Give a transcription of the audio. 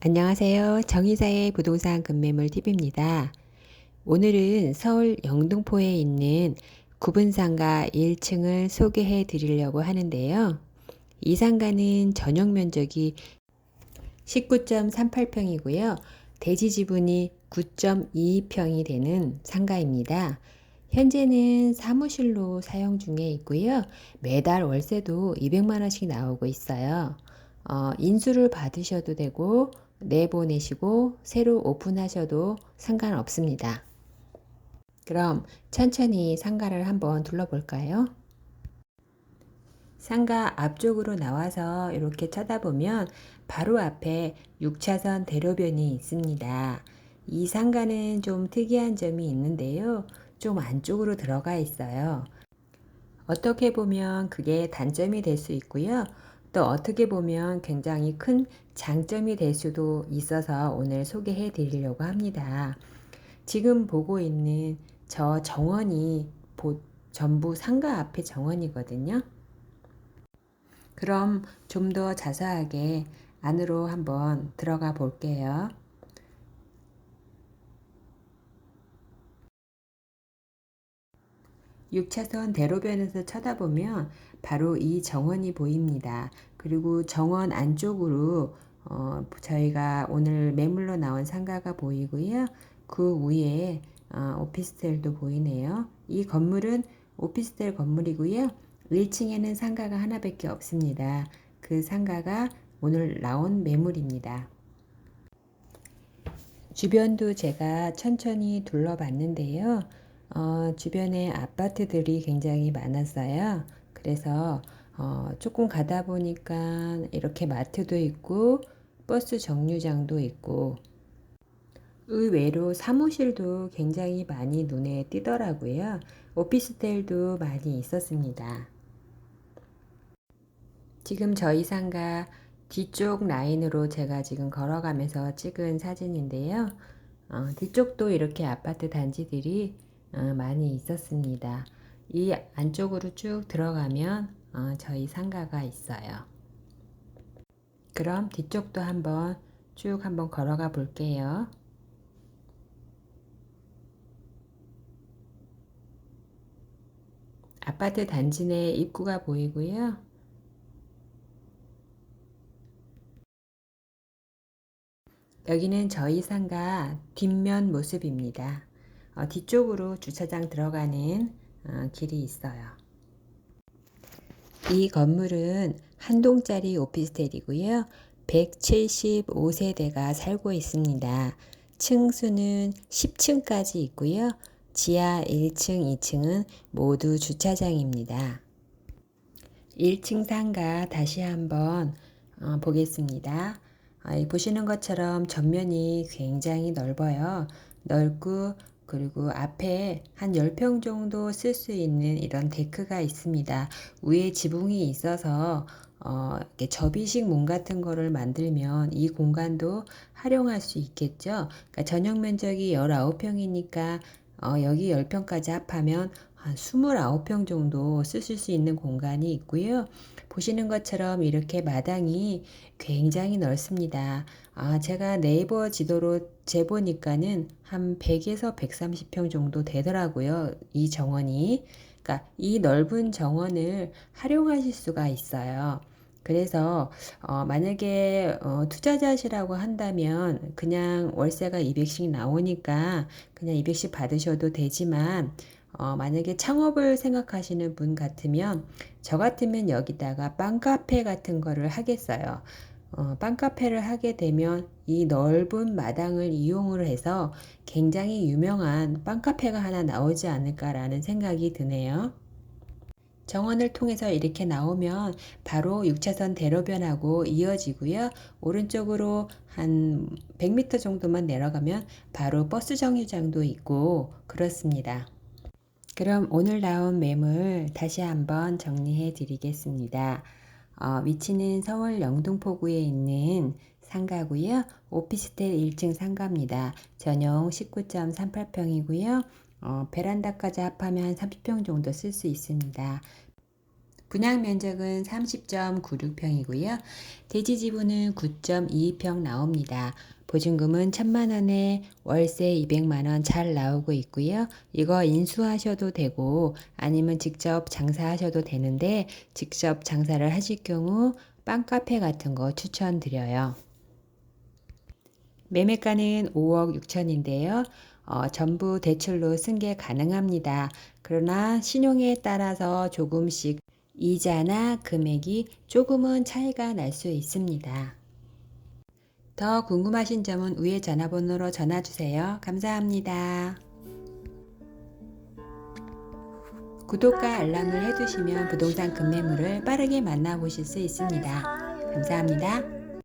안녕하세요. 정의사의 부동산 급매물 팁입니다. 오늘은 서울 영등포에 있는 구분상가 1층을 소개해 드리려고 하는데요. 이 상가는 전용 면적이 19.38평이고요. 대지 지분이 9.22평이 되는 상가입니다. 현재는 사무실로 사용 중에 있고요. 매달 월세도 200만 원씩 나오고 있어요. 어, 인수를 받으셔도 되고 내보내시고 새로 오픈하셔도 상관없습니다. 그럼 천천히 상가를 한번 둘러볼까요? 상가 앞쪽으로 나와서 이렇게 쳐다보면 바로 앞에 6차선 대로변이 있습니다. 이 상가는 좀 특이한 점이 있는데요. 좀 안쪽으로 들어가 있어요. 어떻게 보면 그게 단점이 될 수 있고요. 또 어떻게 보면 굉장히 큰 장점이 될 수도 있어서 오늘 소개해 드리려고 합니다. 지금 보고 있는 저 정원이 전부 상가 앞에 정원이거든요. 그럼 좀 더 자세하게 안으로 한번 들어가 볼게요. 6차선 대로변에서 쳐다보면 바로 이 정원이 보입니다. 그리고 정원 안쪽으로 어, 저희가 오늘 매물로 나온 상가가 보이고요. 그 위에 어, 오피스텔도 보이네요. 이 건물은 오피스텔 건물이고요. 1층에는 상가가 하나밖에 없습니다. 그 상가가 오늘 나온 매물입니다. 주변도 제가 천천히 둘러봤는데요. 어, 주변에 아파트들이 굉장히 많았어요. 그래서 어, 조금 가다 보니까 이렇게 마트도 있고 버스 정류장도 있고 의외로 사무실도 굉장히 많이 눈에 띄더라고요. 오피스텔도 많이 있었습니다. 지금 저희 상가 뒤쪽 라인으로 제가 지금 걸어가면서 찍은 사진인데요. 어, 뒤쪽도 이렇게 아파트 단지들이 어, 많이 있었습니다. 이 안쪽으로 쭉 들어가면 어, 저희 상가가 있어요. 그럼 뒤쪽도 한번 쭉 한번 걸어가 볼게요. 아파트 단지 내 입구가 보이고요. 여기는 저희 상가 뒷면 모습입니다. 어, 뒤쪽으로 주차장 들어가는 어, 길이 있어요. 이 건물은 한 동짜리 오피스텔이고요. 175세대가 살고 있습니다. 층수는 10층까지 있고요. 지하 1층, 2층은 모두 주차장입니다. 1층 상가 다시 한번 어, 보겠습니다. 아, 보시는 것처럼 전면이 굉장히 넓어요. 넓고 그리고 앞에 한 10평 정도 쓸 수 있는 이런 데크가 있습니다. 위에 지붕이 있어서 어, 이렇게 접이식 문 같은 거를 만들면 이 공간도 활용할 수 있겠죠. 그러니까 전용 면적이 19평이니까 어, 여기 10평까지 합하면 한 29평 정도 쓰실 수 있는 공간이 있고요. 보시는 것처럼 이렇게 마당이 굉장히 넓습니다. 아, 제가 네이버 지도로 재보니까는 한 100에서 130평 정도 되더라고요. 이 정원이. 그러니까 이 넓은 정원을 활용하실 수가 있어요. 그래서 어, 만약에 어, 투자자시라고 한다면 그냥 월세가 200씩 나오니까 그냥 200씩 받으셔도 되지만 어, 만약에 창업을 생각하시는 분 같으면 저 같으면 여기다가 빵카페 같은 거를 하겠어요. 어, 빵카페를 하게 되면 이 넓은 마당을 이용을 해서 굉장히 유명한 빵카페가 하나 나오지 않을까라는 생각이 드네요. 정원을 통해서 이렇게 나오면 바로 6차선 대로변하고 이어지고요. 오른쪽으로 한 100m 정도만 내려가면 바로 버스 정류장도 있고 그렇습니다. 그럼 오늘 나온 매물 다시 한번 정리해 드리겠습니다. 어, 위치는 서울 영등포구에 있는 상가고요. 오피스텔 1층 상가입니다. 전용 19.38평이고요. 어, 베란다까지 합하면 한 30평 정도 쓸 수 있습니다. 분양 면적은 30.96평이고요. 대지 지분은 9.22평 나옵니다. 보증금은 1천만 원에 월세 200만 원 잘 나오고 있고요. 이거 인수하셔도 되고 아니면 직접 장사하셔도 되는데 직접 장사를 하실 경우 빵카페 같은 거 추천드려요. 매매가는 5억 6천인데요. 어, 전부 대출로 승계 가능합니다. 그러나 신용에 따라서 조금씩 이자나 금액이 조금은 차이가 날 수 있습니다. 더 궁금하신 점은 위에 전화번호로 전화 주세요. 감사합니다. 구독과 알람을 해두시면 부동산 급매물을 빠르게 만나보실 수 있습니다. 감사합니다.